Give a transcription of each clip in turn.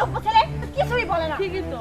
অসভ্য ছেলে কিছুই বলে না। ঠিকই তো।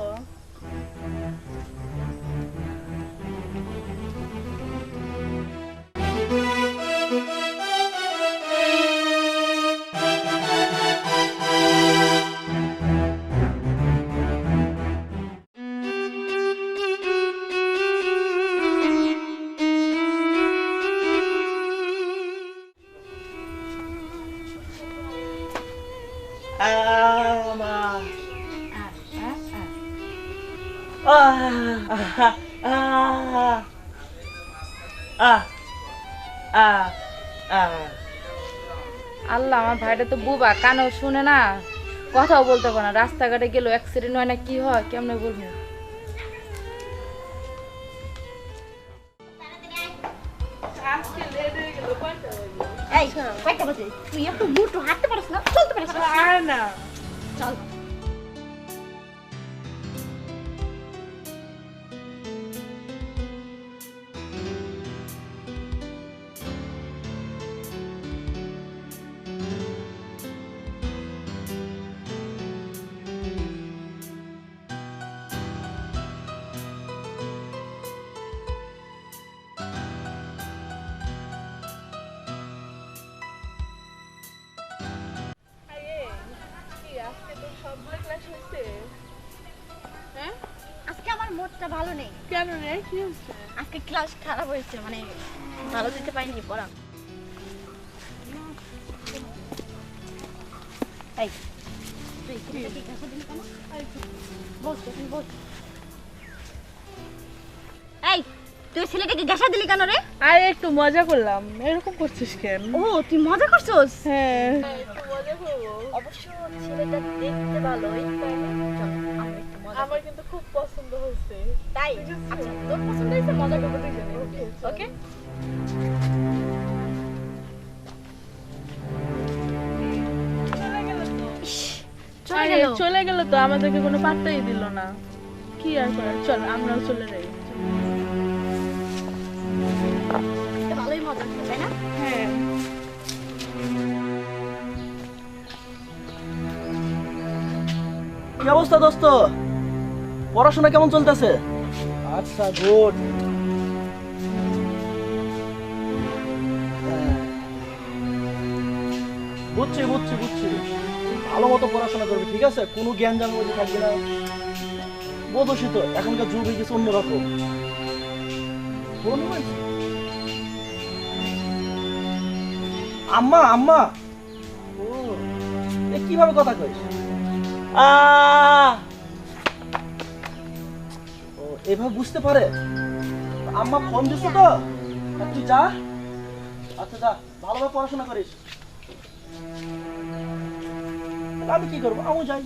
আল্লাহ আমার ভাইটা তো বুবা কানেও শুনে না কথাও বলতে পারে না। রাস্তাঘাটে গেল অ্যাক্সিডেন্ট হয় না কি হয় কেমনে বলব? এই কয়টা বাজে? তুই একটু বুটু হাঁটতে পারিস না চলতে পারিস না। চল। মুডটা ভালো নেই। কেন রে? কি আজকে ক্লাস খারাপ হয়েছে মানে ভালো দিতে পারিনি পড়া। এই তুই ছেলেটাকে কাছে দিলি কেন? বস তুই বস এই তুই ছেলেটাকে গ্যাসা দিলি কেন রে? আরে একটু মজা করলাম। এরকম করছিস কেন? ও তুই মজা করছস? হ্যাঁ। অবশ্য ছেলেটা দেখতে ভালোই চল আমরা আমার কিন্তু খুব পছন্দ হয়েছে। তাই? আচ্ছা তোর পছন্দ হয়েছে মজা করব দুইজনে। ওকে চলে গেল। তো আমাদেরকে কোনো পাত্তাই দিল না। কি আর করার? চল আমরাও চলে যাই। ভালোই মজা তাই না? হ্যাঁ। কি অবস্থা দোস্ত? পড়াশোনা কেমন চলতেছে? আচ্ছা গুড। বুঝছি বুঝছি বুঝছি। ভালো মতো পড়াশোনা করবি ঠিক আছে? কোনো জ্ঞান জানার মধ্যে থাকবে না। বোধসী তো এখনকার যুগ হয়ে গেছে অন্যরকম। আম্মা আম্মা। ও কীভাবে কথা কইস? আহ! এভাবে বুঝতে পারে? আম্মা ফোন দিছে তো। তুই যা। আচ্ছা যা। ভালোভাবে পড়াশোনা করিস। আমি কি করব? আমিও যাই।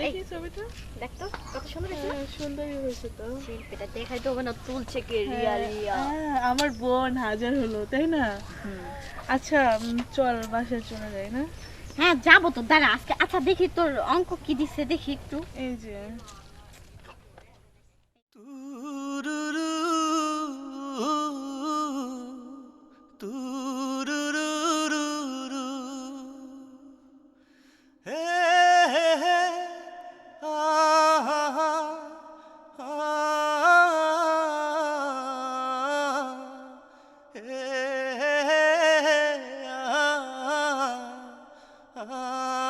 দেখি ছবিটা। দেখ তো কত সুন্দর হয়েছে। হ্যাঁ, সুন্দরই হয়েছে তো। শিল্পীটা দেখাই তো না তুলছে কে রিয়া রিয়া হ্যাঁ, আমার বোন হাজার হলো তাই না? আচ্ছা চল বাসায় চলে যাই না? হ্যাঁ যাব তো। দাঁড়া, আজকে আচ্ছা দেখি তোর অঙ্ক কি দিছে, দেখি একটু। এই যে। Ah.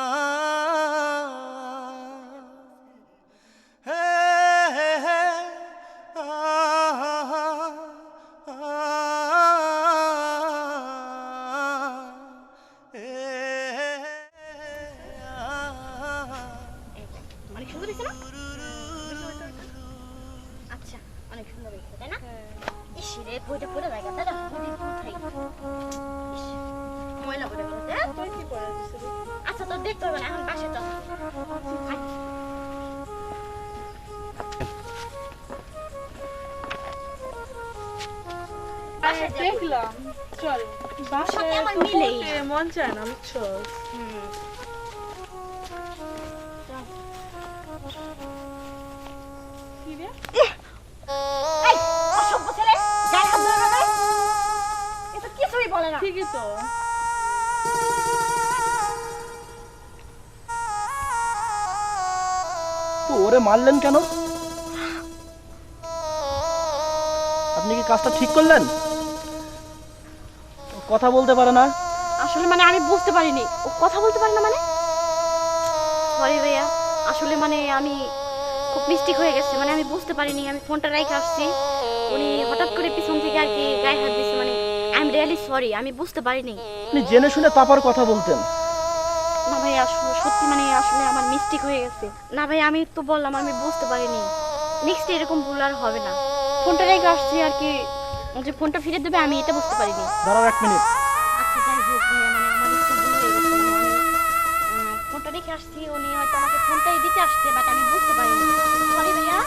দেখতে হবে না এখন বাসে চল। দেখলাম। চল বাসায় তো মন চায় না বুঝছ? হুম। কি রে ওরে মারলেন কেন? আপনি কি কাজটা ঠিক করলেন? কথা বলতে পারে না। আসলে মানে আমি বুঝতে পারিনি। ও কথা বলতে পারে না মানে? সরি ভাইয়া আসলে মানে আমি খুব মিস্টেক হয়ে গেছে। মানে আমি বুঝতে পারিনি আমি ফোনটা রেখে আসছি। উনি হঠাৎ করে পিছন থেকে আর কি গায়ে হাত দিয়েছে মানে আই এম রিয়েলি সরি আমি বুঝতে পারিনি। আপনি জেনে শুনে তারপর কথা বলতেন। না ভাই আসলে সত্যি মানে আসলে আমার মিস্টেক হয়ে গেছে। না ভাই আমি তো বললাম আমি বুঝতে পারিনি। নেক্সট এরকম ভুল আর হবে না। ফোনটা রেখে আসছি আর কি যে ফোনটা ফিরে দেবে আমি এটা বুঝতে পারিনি। দাঁড়াও এক মিনিট। আচ্ছা যাই হোক ভাইয়া মানে আমার একটু ভুল হয়ে গেছে। মানে ফোনটা রেখে আসছি উনি হয়তো আমাকে ফোনটাই দিতে আসছে বাট আমি বুঝতে পারিনি। সরি ভাইয়া।